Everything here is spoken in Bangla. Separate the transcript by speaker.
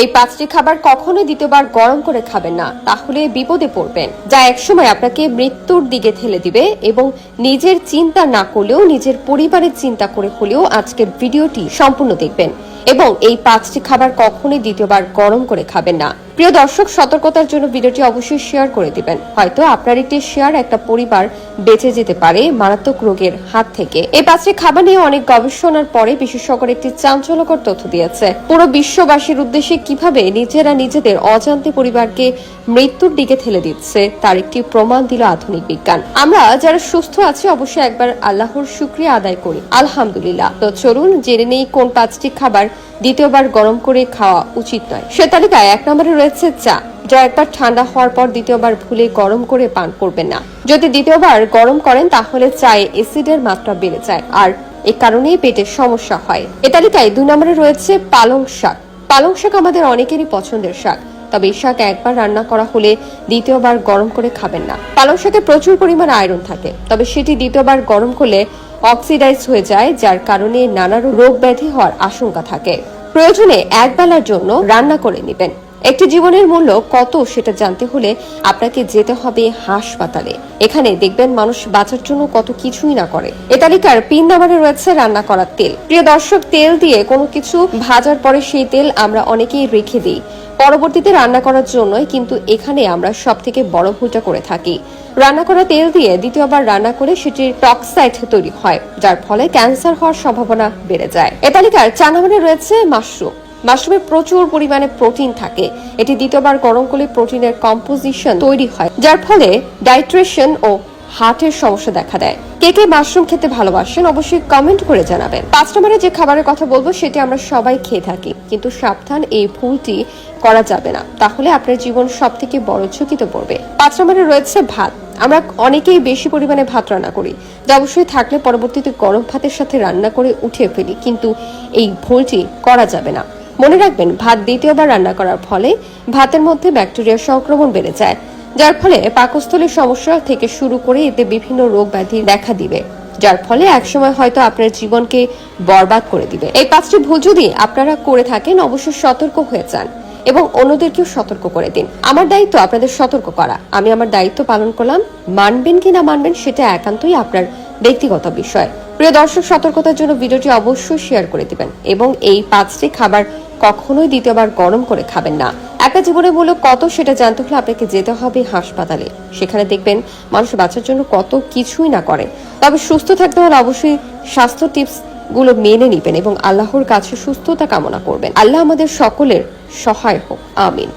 Speaker 1: এই পাঁচটি খাবার কখনোই দ্বিতীয়বার গরম করে খাবেন না, তাহলে বিপদে পড়বেন। যা একসময় আপনাকে মৃত্যুর দিকে ঠেলে দিবে এবং নিজের চিন্তা না করলেও, নিজের পরিবারের চিন্তা করে হলেও আজকের ভিডিওটি সম্পূর্ণ দেখবেন। এবং এই পাঁচটি খাবার কখনোই দ্বিতীয়বার গরম করে খাবেন না। প্রিয় দর্শক, সতর্কতার জন্য ভিডিওটি অবশ্যই শেয়ার করে দিবেন। হয়তো আপনার একটি শেয়ার একটা পরিবার বেঁচে যেতে পারে মারাত্মক রোগের হাত থেকে। এই পাঁচটি খাবার নিয়ে অনেক গবেষণার পরে বিশেষজ্ঞরা একটি চাঞ্চল্যকর তথ্য দিয়েছে। পুরো বিশ্ববাসীর উদ্দেশ্যে কীভাবে নিজেরা নিজেদের অজান্তে পরিবারকে মৃত্যুর দিকে ঠেলে দিচ্ছে, তার একটি প্রমাণ দিল আধুনিক বিজ্ঞান। আমরা যারা সুস্থ আছি, অবশ্যই একবার আল্লাহর শুক্রিয়া আদায় করি। আলহামদুলিল্লাহ। তো চলুন জেনে নেই কোন পাঁচটি খাবার দ্বিতীয়বার গরম করে খাওয়া উচিত নয়। সে তালিকায় এক নম্বরে রয়েছে চা। যা একবার ঠান্ডা হওয়ার পর দ্বিতীয়বার ভুলে গরম করে পান করবেন না। যদি দ্বিতীয়বার গরম করেন, তাহলে চায়ে এসিডের মাত্রা বেড়ে যায়। আর এ কারণেই পেটের সমস্যা হয়। এ তালিকায় দুই নম্বরে রয়েছে পালং শাক। পালং শাক আমাদের অনেকেরই পছন্দের শাক। তবে এই শাক একবার রান্না করা হলে দ্বিতীয়বার গরম করে খাবেন না। পালং শাকে প্রচুর পরিমাণ আয়রন থাকে। তবে সেটি দ্বিতীয়বার গরম করলে অক্সিডাইজ হয়ে যায়, যার কারণে নানা রোগ ব্যাধি হওয়ার আশঙ্কা থাকে। প্রয়োজনে এক বেলার জন্য রান্না করে নেবেন। একটি জীবনের মূল্য কত সেটা জানতে হলে আপনাকে যেতে হবে হাসপাতালে। এখানে দেখবেন মানুষ বাঁচার জন্য কত কিছুই না করে। এ তালিকার পিন নাম্বারে রয়েছে রান্না করার তেল। প্রিয় দর্শক, তেল দিয়ে কোনো কিছু ভাজার পরে সেই তেল আমরা অনেকেই রেখে দিই। পরবর্তীতে রান্না করার জন্যই কিন্তু এখানে আমরা সব থেকে বড় ভুলটা করে থাকি। রান্না করা তেল দিয়ে দ্বিতীয়বার রান্না করে সেটির টক্সাইড তৈরি হয়, যার ফলে ক্যান্সার হওয়ার সম্ভাবনা বেড়ে যায়। এ তালিকার চার রয়েছে মাশরুম। মাশরুমে প্রচুর পরিমাণে প্রোটিন থাকে। এটি দ্বিতীয়বার গরম করলে প্রোটিনের কম্পোজিশন তৈরি হয়, যার ফলে ডাইট্রেশন ও হার্টের সমস্যা দেখা দেয়। কে কে মাশরুম খেতে ভালোবাসেন অবশ্যই কমেন্ট করে জানাবেন। পাঁচ নম্বরে যে খাবারের কথা বলব, সেটি আমরা সবাই খেয়ে থাকি, কিন্তু সাবধান এই ভুলটি করা যাবে না। তাহলে আপনার জীবন সব থেকে বড় ঝুঁকিতে পড়বে। পাঁচ নম্বরে রয়েছে ভাত। আমরা অনেকেই বেশি পরিমাণে ভাত রান্না করি। যা অবশ্যই থাকলে পরবর্তীতে গরম ভাতের সাথে রান্না করে উঠিয়ে ফেলি, কিন্তু এই ভুলটি করা যাবে না। মনে রাখবেন, ভাত দ্বিতীয়বার রান্না করার ফলে ভাতের মধ্যে ব্যাকটেরিয়ার সংক্রমণ বেড়ে যায়। যার ফলে পাকস্থলীর সমস্যা থেকে শুরু করে এতে বিভিন্ন রোগ ব্যাধি দেখা দিবে, যার ফলে একসময় হয়তো আপনার জীবনকে বরবাদ করে দিবে। এই পাঁচটি ভুল যদি আপনারা করে থাকেন, অবশ্যই সতর্ক হয়ে যান এবং অন্যদেরকেও সতর্ক করে দিন। আমার দায়িত্ব আপনাদের সতর্ক করা। আমি আমার দায়িত্ব পালন করলাম। মানবেন কি না মানবেন, সেটা একান্তই আপনার ব্যক্তিগত বিষয়। প্রিয় দর্শক, সতর্কতার জন্য ভিডিওটি অবশ্যই শেয়ার করে দিবেন এবং এই পাঁচটি খাবার কখনোই দ্বিতীয়বার গরম করে খাবেন না। একটা জীবনের মূল্য কত সেটা জানতে হলে আপনাকে যেতে হবে হাসপাতালে। সেখানে দেখবেন মানুষ বাঁচার জন্য কত কিছুই না করে। তবে সুস্থ থাকতে হলে অবশ্যই স্বাস্থ্য টিপসগুলো মেনে নিবেন এবং আল্লাহর কাছে সুস্থতা কামনা করবেন। আল্লাহ আমাদের সকলের সহায় হোক। আমিন।